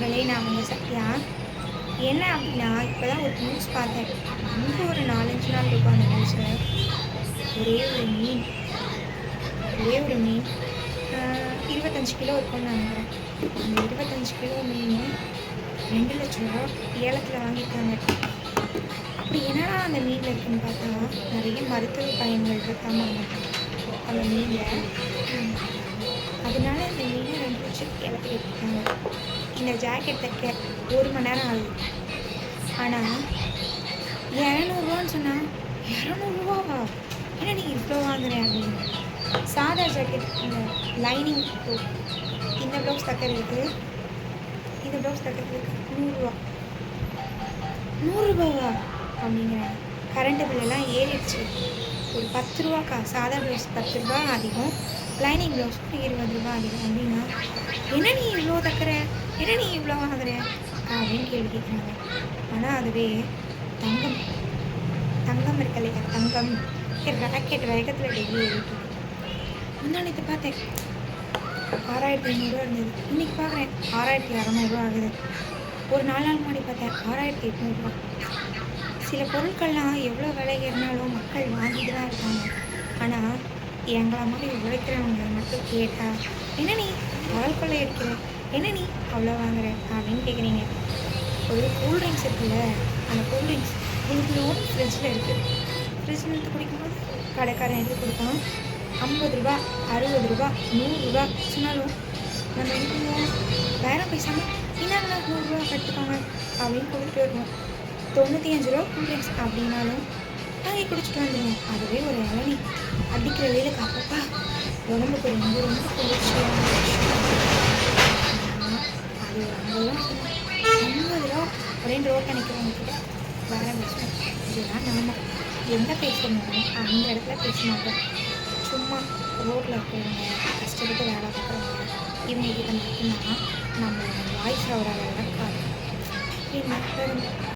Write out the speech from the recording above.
மக்களே நான் வந்து சத்யா. என்ன அப்படின்னா இப்போ தான் ஒரு நியூஸ் பார்த்தேன். ரொம்ப ஒரு நாலஞ்சு நாள் இருக்கும் அந்த நியூஸில் ஒரே ஒரு மீன். ஒரே ஒரு மீன். இருபத்தஞ்சு கிலோ இருக்கும்னு நினைக்கிறேன் அந்த இருபத்தஞ்சு கிலோ மீன் ரெண்டு லட்ச ரூபா ஏலத்தில் வாங்கியிருக்காங்க. அப்படி என்னடா அந்த மீனில் இருக்குன்னு பார்த்தா நிறைய மருத்துவ பயன்கள் இருக்காம அந்த மீனில். அதனால அந்த மீனை ரெண்டு லட்சம் ஏலத்தில் எடுத்துருக்காங்க இந்த ஜாக்கெட் தைக்க ஒரு மணி நேரம் ஆகுது. ஆனால் இரநூறுவான்னு சொன்னால் இரநூறுவாவா? ஏன்னா நீ இவ்வளோ வாங்குறேன் அப்படின்னு. சாதா ஜாக்கெட் இந்த லைனிங் இந்த ப்ளவுஸ் தைக்கிறதுக்கு இந்த ப்ளவுஸ் தைக்கிறதுக்கு நூறுரூவா நூறுரூபாவா? அப்படிங்கிறாங்க கரண்ட் பில்லெல்லாம் ஏறிடுச்சு. ஒரு பத்து ரூபாக்கா? சாதா ப்ளவுஸ் பத்து ரூபா அதிகம். லைனிங் ப்ளவுஸ்க்கு இருபது ரூபா அதிகம் அப்படின்னா என்ன நீ இவ்வளோ தைக்கிற? என்ன நீ இவ்வளோ வாங்குற? அப்படின்னு கேள்வி கேட்குறாங்க ஆனால் அதுவே தங்கம். தங்கம் இருக்கு இல்லையா தங்கம் ராக்கெட் வேகத்தில் டெய்லி ஏறிட்டு முன்னாடி பார்த்தேன். ஆறாயிரத்தி ஐநூறுரூவா இருந்தது. இன்றைக்கி பார்க்குறேன். ஆறாயிரத்தி அறநூறுவா ஆகுது. ஒரு நாலு நாள் முன்னாடி பார்த்தேன். ஆறாயிரத்தி எட்நூறுரூவா சில பொருட்கள்லாம் எவ்வளோ விலை ஏறினாலும் மக்கள் வாங்க எங்களை மாதிரி உழைக்கிறவங்க மட்டும் கேட்டா. என்ன நீ? அவள் கொள்ளை அடிக்கிற? என்ன நீ? அவ்வளோ வாங்குற? அப்படின்னு கேட்குறீங்க ஒரு கூல்ட்ரிங்க்ஸ் இருக்குல்ல அந்த கூல்ட்ரிங்க்ஸ் உங்களுக்கு ஃப்ரிட்ஜில் இருக்குது ஃப்ரிட்ஜில் எடுத்து குடிக்கும்போது கடைக்காரன் எடுத்து கொடுப்பான்? ஐம்பது ரூபா அறுபது ரூபா நூறுரூவா சொன்னாலும் நம்ம என்ன பண்ணுவோம்? வேற பேசாமல் இந்தாங்க நூறுரூவா கட்டுப்பாங்க அப்படின்னு கொடுத்துட்டு வருவோம் தொண்ணூற்றி அஞ்சு ரூபா கூல்ட்ரிங்க்ஸ் அப்படின்னாலும் நாங்கள் குடிச்சிட்டு வந்துடுவோம் அதுவே ஒரு அடிக்கிற வெயிலுக்கு அப்பப்பா உடம்புக்கு ரொம்ப ரொம்ப குளிர்ச்சியான விஷயம். ஆனா, அது ஒரு ஐம்பது ரூபா ஐம்பது ரூபா ரெண்டு நினைக்கிறவங்க கிட்ட வேற பேசுவோம் இதுதான் நாம எங்கே பேசணுமோ அந்த இடத்துல பேச மாட்டோம் சும்மா ரோட்டில் இருக்கிறவங்க கஷ்டப்பட்டு வேலை பார்க்குறவங்க இவங்க கிட்ட மட்டும்தான் நம்மளோட வாய்ஸ் ஒரு அளவில் காட்டும் என்ன